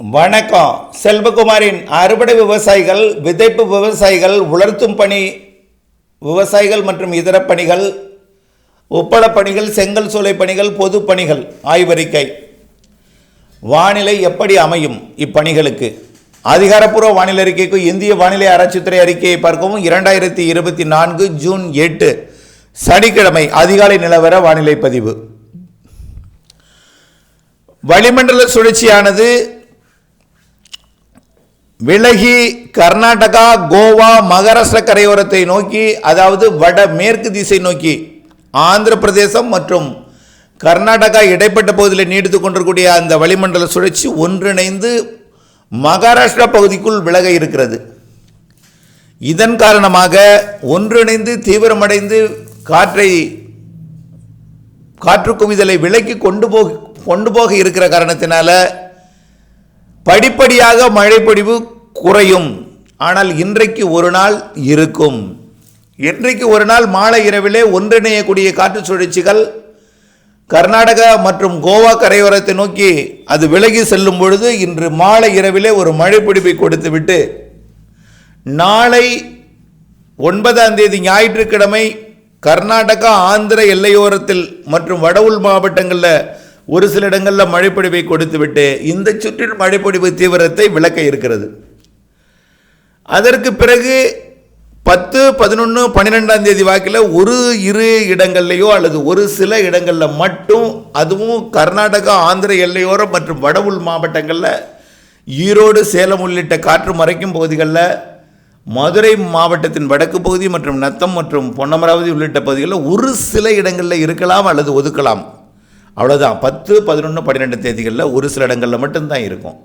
வணக்கம். செல்வகுமாரின் அறுவடை விவசாயிகள் விதைப்பு விவசாயிகள் உலர்த்தும் பணி விவசாயிகள் மற்றும் இதர பணிகள் உப்பள பணிகள் செங்கல் சூளை பணிகள் பொது பணிகள் ஆய்வறிக்கை. வானிலை எப்படி அமையும் இப்பணிகளுக்கு? அதிகாரப்பூர்வ வானிலை அறிக்கைக்கு இந்திய வானிலை ஆராய்ச்சித்துறை அறிக்கையை பார்க்கவும். இரண்டாயிரத்தி இருபத்தி நான்கு ஜூன் எட்டு சனிக்கிழமை அதிகாலை நிலவர வானிலை பதிவு. வளிமண்டல சுழற்சியானது விலகி கர்நாடகா கோவா மகாராஷ்டிர கரையோரத்தை நோக்கி அதாவது வட மேற்கு திசை நோக்கி ஆந்திர பிரதேசம் மற்றும் கர்நாடகா இடைப்பட்ட பகுதியில் நீடித்து கொண்டிருக்கூடிய அந்த வளிமண்டல சுழற்சி ஒன்றிணைந்து மகாராஷ்டிரா பகுதிக்குள் விலக இருக்கிறது. இதன் காரணமாக ஒன்றிணைந்து தீவிரமடைந்து காற்றை காற்று குவிதலை விலக்கி கொண்டு போக கொண்டு போக இருக்கிற காரணத்தினால படிப்படியாக மழைப்பொழிவு குறையும். ஆனால் இன்றைக்கு ஒரு நாள் இருக்கும். இன்றைக்கு ஒரு நாள் மாலை இரவிலே ஒன்றிணையக்கூடிய காற்று சுழற்சிகள் கர்நாடகா மற்றும் கோவா கரையோரத்தை நோக்கி அது விலகி செல்லும் பொழுது இன்று மாலை இரவிலே ஒரு மழைப்பிடிப்பை கொடுத்துவிட்டு நாளை ஒன்பதாம் தேதி ஞாயிற்றுக்கிழமை கர்நாடகா ஆந்திர எல்லையோரத்தில் மற்றும் வடவுள் மாவட்டங்களில் ஒரு சில இடங்களில் மழைப்பொழிவை கொடுத்துவிட்டு இந்த சுற்றில் மழைப்பொழிவு தீவிரத்தை விளக்க இருக்கிறது. அதற்கு பிறகு பத்து பதினொன்று பன்னிரெண்டாம் தேதி வாக்கில் ஒரு இரு இடங்கள்லையோ அல்லது ஒரு சில இடங்களில் மட்டும் அதுவும் கர்நாடகா ஆந்திர எல்லையோரம் மற்றும் வடவுள் மாவட்டங்களில் ஈரோடு சேலம் உள்ளிட்ட காற்று மறைக்கும் பகுதிகளில் மதுரை மாவட்டத்தின் வடக்கு பகுதி மற்றும் நத்தம் மற்றும் பொன்னமராவதி உள்ளிட்ட பகுதிகளில் ஒரு சில இடங்களில் இருக்கலாம் அல்லது ஒதுக்கலாம். அவ்வளோதான் பத்து பதினொன்று பன்னிரெண்டு தேதிகளில் ஒரு சில இடங்களில் மட்டும்தான் இருக்கும்.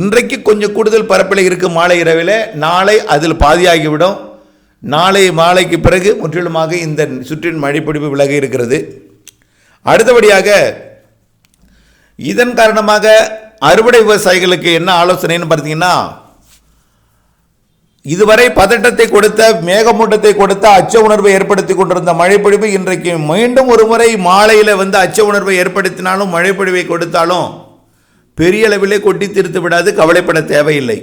இன்றைக்கு கொஞ்சம் கூடுதல் பரப்பில் இருக்கும் மாலை இரவில். நாளை அதில் பாதியாகிவிடும். நாளை மாலைக்கு பிறகு முற்றிலுமாக இந்த சுற்றின் மழைப்பிடிப்பு விலகி இருக்கிறது. அடுத்தபடியாக இதன் காரணமாக அறுவடை விவசாயிகளுக்கு என்ன ஆலோசனைன்னு பார்த்தீங்கன்னா இதுவரை பதட்டத்தை கொடுத்த மேகமூட்டத்தை கொடுத்த அச்ச உணர்வை ஏற்படுத்தி கொண்டிருந்த மழைப்பொழிவு இன்றைக்கு மீண்டும் ஒரு முறை மாலையில் வந்து அச்ச உணர்வை ஏற்படுத்தினாலும் மழைப்பொழிவை கொடுத்தாலும் பெரிய அளவிலே கொட்டி தீர்த்து விடாது கவலைப்பட தேவையில்லை.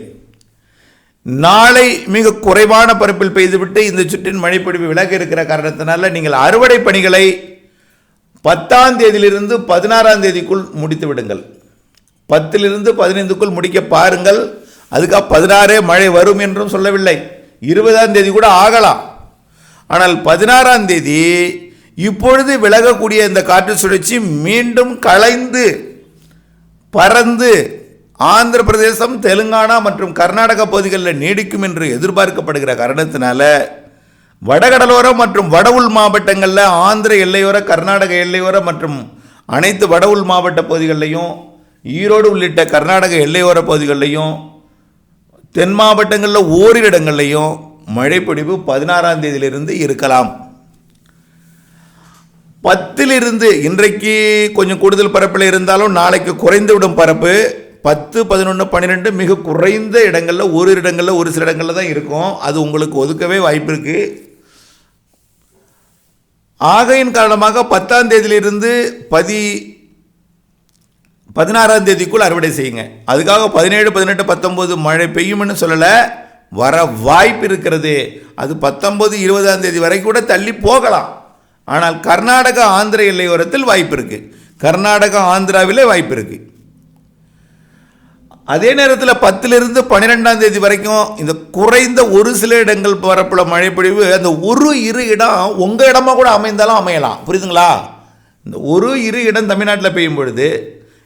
நாளை மிக குறைவான பரப்பில் பெய்துவிட்டு இந்த சுற்றின் மழைப்பொழிவு விலக இருக்கிற காரணத்தினால நீங்கள் அறுவடை பணிகளை பத்தாம் தேதியிலிருந்து பதினாறாம் தேதிக்குள் முடித்து விடுங்கள். பத்திலிருந்து பதினைந்துக்குள் முடிக்க பாருங்கள். அதுக்காக பதினாறே மழை வரும் என்றும் சொல்லவில்லை. இருபதாம் தேதி கூட ஆகலாம். ஆனால் பதினாறாம் தேதி இப்பொழுது விலகக்கூடிய இந்த காற்று சுழற்சி மீண்டும் கலைந்து பறந்து ஆந்திர பிரதேசம் தெலுங்கானா மற்றும் கர்நாடக பகுதிகளில் நீடிக்கும் என்று எதிர்பார்க்கப்படுகிற காரணத்தினால வடகடலோரம் மற்றும் வடவுள் மாவட்டங்களில் ஆந்திர எல்லையோர கர்நாடக எல்லையோர மற்றும் அனைத்து வடவுள் மாவட்ட பகுதிகளிலையும் ஈரோடு உள்ளிட்ட கர்நாடக எல்லையோர பகுதிகளிலையும் தென் மாவட்டங்களில் ஓரிரு இடங்கள்லையும் மழைப்பொழிவு பதினாறாம் தேதியிலிருந்து இருக்கலாம். பத்திலிருந்து இன்றைக்கு கொஞ்சம் கூடுதல் பரப்பில் இருந்தாலும் நாளைக்கு குறைந்து விடும் பரப்பு. பத்து பதினொன்று பன்னிரெண்டு மிக குறைந்த இடங்களில் ஒரு இடங்களில் ஒரு சில இடங்களில் தான் இருக்கும். அது உங்களுக்கு ஒதுக்கவே வாய்ப்பு இருக்குது ஆகையின் காரணமாக பத்தாம் தேதியிலிருந்து பதி பதினாறாம் தேதிக்குள் அறுவடை செய்யுங்க. அதுக்காக பதினேழு பதினெட்டு பத்தொம்போது மழை பெய்யும்னு சொல்லலை வர வாய்ப்பு இருக்கிறது. அது பத்தொம்போது இருபதாம் தேதி வரை கூட தள்ளி போகலாம். ஆனால் கர்நாடகா ஆந்திர எல்லையோரத்தில் வாய்ப்பு இருக்குது கர்நாடகா ஆந்திராவிலே வாய்ப்பு இருக்குது அதே நேரத்தில் பத்திலிருந்து பன்னிரெண்டாம் தேதி வரைக்கும் இந்த குறைந்த ஒரு சில இடங்கள் வரப்புள்ள மழைப்பொழிவு அந்த ஒரு இரு இடம் உங்கள் இடமா கூட அமைந்தாலும் அமையலாம். புரியுதுங்களா? இந்த ஒரு இரு இடம் தமிழ்நாட்டில் பெய்யும் பொழுது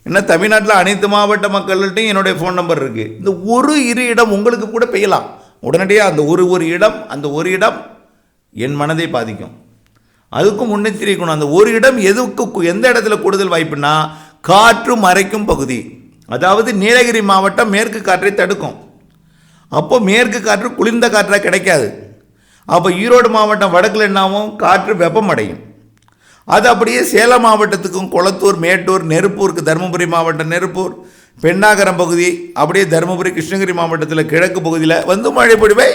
என்ன தமிழ்நாட்டில் அனைத்து மாவட்ட மக்கள்கிட்டையும் என்னுடைய ஃபோன் நம்பர் இருக்குது இந்த ஒரு இரு இடம் உங்களுக்கு கூட பெய்யலாம். உடனடியாக அந்த ஒரு ஒரு இடம் அந்த ஒரு இடம் என் மனதை பாதிக்கும். அதுக்கும் முன்னெச்சரிக்கணும் அந்த ஒரு இடம் எதுக்கு எந்த இடத்துல கூடுதல் வாய்ப்புனா காற்று மறைக்கும் பகுதி. அதாவது நீலகிரி மாவட்டம் மேற்கு காற்றை தடுக்கும். அப்போ மேற்கு காற்று குளிர்ந்த காற்றாக கிடைக்காது. அப்போ ஈரோடு மாவட்டம் வடக்கில் என்னாகும்? காற்று வெப்பமடையும். அது அப்படியே சேலம் மாவட்டத்துக்கும் கொளத்தூர் மேட்டூர் நெருப்பூருக்கு தருமபுரி மாவட்டம் நெருப்பூர் பெண்ணாகரம் பகுதி அப்படியே தருமபுரி கிருஷ்ணகிரி மாவட்டத்தில் கிழக்கு பகுதியில் வந்து மழை பொழிவை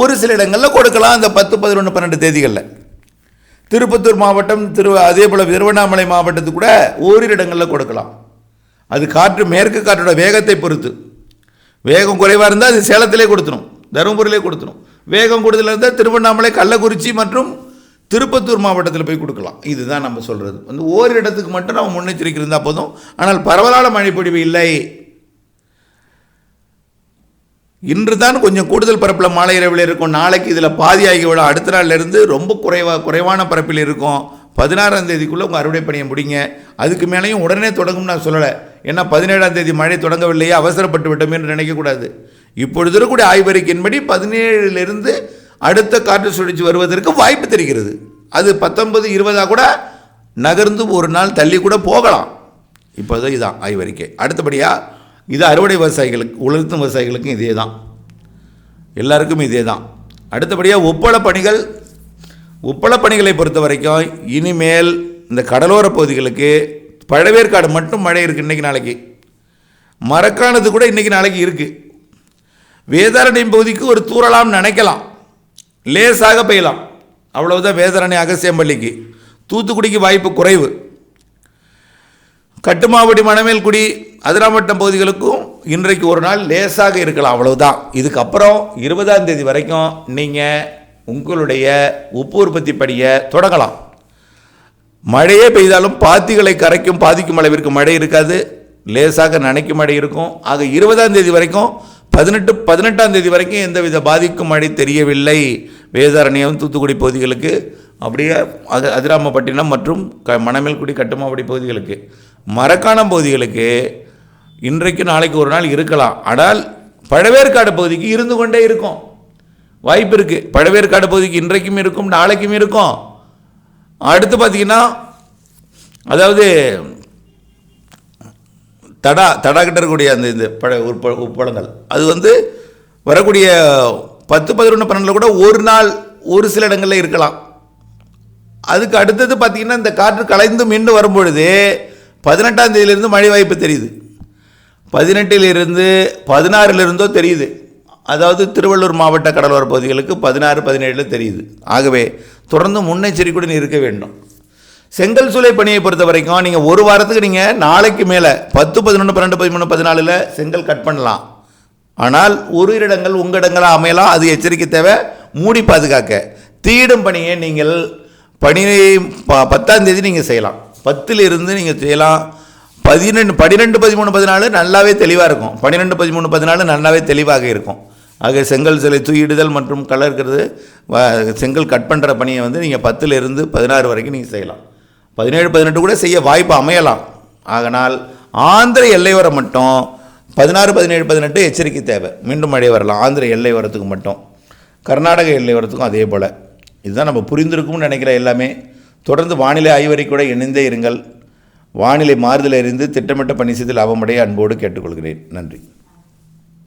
ஒரு சில இடங்களில் கொடுக்கலாம். அந்த பத்து பதினொன்று பன்னெண்டு தேதிகளில். திருப்பத்தூர் மாவட்டம் திரு அதே போல் திருவண்ணாமலை மாவட்டத்துக்கு கூட ஓரிரு இடங்களில் கொடுக்கலாம். அது காற்று மேற்கு காற்றோட வேகத்தை பொறுத்து. வேகம் குறைவாக இருந்தால் அது சேலத்திலே கொடுத்துரும் தருமபுரியிலே கொடுத்துரும். வேகம் கூடுதலாக இருந்தால் திருவண்ணாமலை கள்ளக்குறிச்சி மற்றும் திருப்பத்தூர் மாவட்டத்தில் போய் கொடுக்கலாம். இதுதான் நம்ம சொல்கிறது வந்து ஓரிடத்துக்கு மட்டும் நம்ம முன்னெச்சரிக்கை இருந்தால் போதும். ஆனால் பரவலான மழைப்பொழிவு இல்லை. இன்று தான் கொஞ்சம் கூடுதல் பரப்பில் மாலை இரவில் இருக்கும். நாளைக்கு இதில் பாதி ஆகிவிடும் அடுத்த நாள்லேருந்து ரொம்ப குறைவா குறைவான பரப்பில் இருக்கும். பதினாறாம் தேதிக்குள்ளே உங்கள் அறுவடை பணியை முடிங்க. அதுக்கு மேலேயும் உடனே தொடங்கும் நான் சொல்லலை. ஏன்னா பதினேழாம் தேதி மழை தொடங்கவில்லையே அவசரப்பட்டு விட்டோமே என்று நினைக்கக்கூடாது. இப்பொழுது இருக்கக்கூடிய ஆய்வறிக்கையின்படி பதினேழுலேருந்து அடுத்த காற்று சுழற்சி வருவதற்கு வாய்ப்பு தெரிகிறது. அது பத்தொன்பது இருபதாக கூட நகர்ந்து ஒரு நாள் தள்ளி கூட போகலாம். இப்போதான் இதுதான் ஆய்வறிக்கை. அடுத்தபடியாக இது அறுவடை விவசாயிகளுக்கு உலர்த்தும் விவசாயிகளுக்கும் இதே தான். எல்லாருக்கும் இதே தான். அடுத்தபடியாக உப்பள பணிகள். உப்பள பணிகளை பொறுத்த வரைக்கும் இனிமேல் இந்த கடலோர பகுதிகளுக்கு பழவேற்காடு மட்டும் மழை இருக்குது இன்றைக்கி நாளைக்கு. மரக்கானது கூட இன்றைக்கி நாளைக்கு இருக்குது வேதாரண்யம் பகுதிக்கு ஒரு தூரலாம் நினைக்கலாம். லேசாக பெய்யலாம். அவ்வளவுதான் வேதரணை அகசியம்பள்ளிக்கு தூத்துக்குடிக்கு வாய்ப்பு குறைவு. கட்டுமாவடி மணமேல்குடி அதிராமட்டம் பகுதிகளுக்கும் இன்றைக்கு ஒரு நாள் லேசாக இருக்கலாம் அவ்வளவுதான். இதுக்கப்புறம் இருபதாம் தேதி வரைக்கும் நீங்கள் உங்களுடைய உப்பு உற்பத்தி படியை தொடங்கலாம். மழையே பெய்தாலும் பாத்திகளை கரைக்கும் பாதிக்கும் அளவிற்கு மழை இருக்காது. லேசாக நனைக்கும் மழை இருக்கும். ஆக இருபதாம் தேதி வரைக்கும் பதினெட்டு பதினெட்டாம் தேதி வரைக்கும் எந்தவித பாதிக்கும் மழை தெரியவில்லை. வேதாரண்யம் தூத்துக்குடி பகுதிகளுக்கு. அப்படியே அது அதிராமப்பட்டினம் மற்றும் க மணமேல்குடி கட்டுமாவடி பகுதிகளுக்கு. மரக்காணம் பகுதிகளுக்கு இன்றைக்கு நாளைக்கு ஒரு நாள் இருக்கலாம். ஆனால் பழவேற்காடு பகுதிக்கு இருந்து கொண்டே இருக்கும். வாய்ப்பு இருக்குது பழவேற்காடு பகுதிக்கு இன்றைக்கும் இருக்கும் நாளைக்கும் இருக்கும். அடுத்து பார்த்தீங்கன்னா அதாவது தடா தடா இருக்கக்கூடிய அந்த இந்த பழ உட்ப உப்படங்கள் அது வந்து வரக்கூடிய பத்து பதினொன்று பன்னெண்டில் கூட ஒரு நாள் ஒரு சில இடங்களில் இருக்கலாம். அதுக்கு அடுத்தது பார்த்திங்கன்னா இந்த காற்று கலைந்து மீண்டும் வரும்பொழுது பதினெட்டாம் தேதியிலிருந்து மழை வாய்ப்பு தெரியுது. பதினெட்டிலிருந்து பதினாறிலிருந்தோ தெரியுது. அதாவது திருவள்ளூர் மாவட்ட கடலோர பகுதிகளுக்கு பதினாறு பதினேழில் தெரியுது. ஆகவே தொடர்ந்து முன்னெச்சரிக்கையுடன் இருக்க வேண்டும். செங்கல் சூளை பணியை பொறுத்த வரைக்கும் நீங்கள் ஒரு வாரத்துக்கு நீங்கள் நாளைக்கு மேலே பத்து பதினொன்று பன்னெண்டு பதிமூணு பதினாலில் செங்கல் கட் பண்ணலாம். ஆனால் ஒரு இடங்கள் உங்கள் இடங்களாக அமையலாம் அது எச்சரிக்கை தேவை மூடி பாதுகாக்க. தீயிடும் பணியை நீங்கள் பணியை ப பத்தாம் தேதி நீங்கள் செய்யலாம். பத்தில் இருந்து நீங்கள் செய்யலாம். பதினெண்டு பன்னிரெண்டு பதிமூணு பதினாலு நல்லாவே தெளிவாக இருக்கும். பன்னிரெண்டு பதிமூணு பதினாலு நல்லாவே தெளிவாக இருக்கும். ஆக செங்கல் சிலை தூயிடுதல் மற்றும் கலர்க்கிறது செங்கல் கட் பண்ணுற பணியை வந்து நீங்கள் பத்தில் இருந்து பதினாறு வரைக்கும் நீங்கள் செய்யலாம். பதினேழு பதினெட்டு கூட செய்ய வாய்ப்பு அமையலாம். ஆகனால் ஆந்திர எல்லையோரம் மட்டும் பதினாறு பதினேழு பதினெட்டு எச்சரிக்கை தேவை. மீண்டும் மழை வரலாம். ஆந்திர எல்லையோரத்துக்கு மட்டும். கர்நாடக எல்லையோரத்துக்கும் அதே போல். இதுதான் நம்ம புரிந்திருக்கும்னு நினைக்கிற எல்லாமே. தொடர்ந்து வானிலை ஆய்வறிக்கூட இணைந்தே இருங்கள். வானிலை மாறுதலிருந்து திட்டமிட்ட பணி செய்து லாபமடைய அன்போடு கேட்டுக்கொள்கிறேன். நன்றி.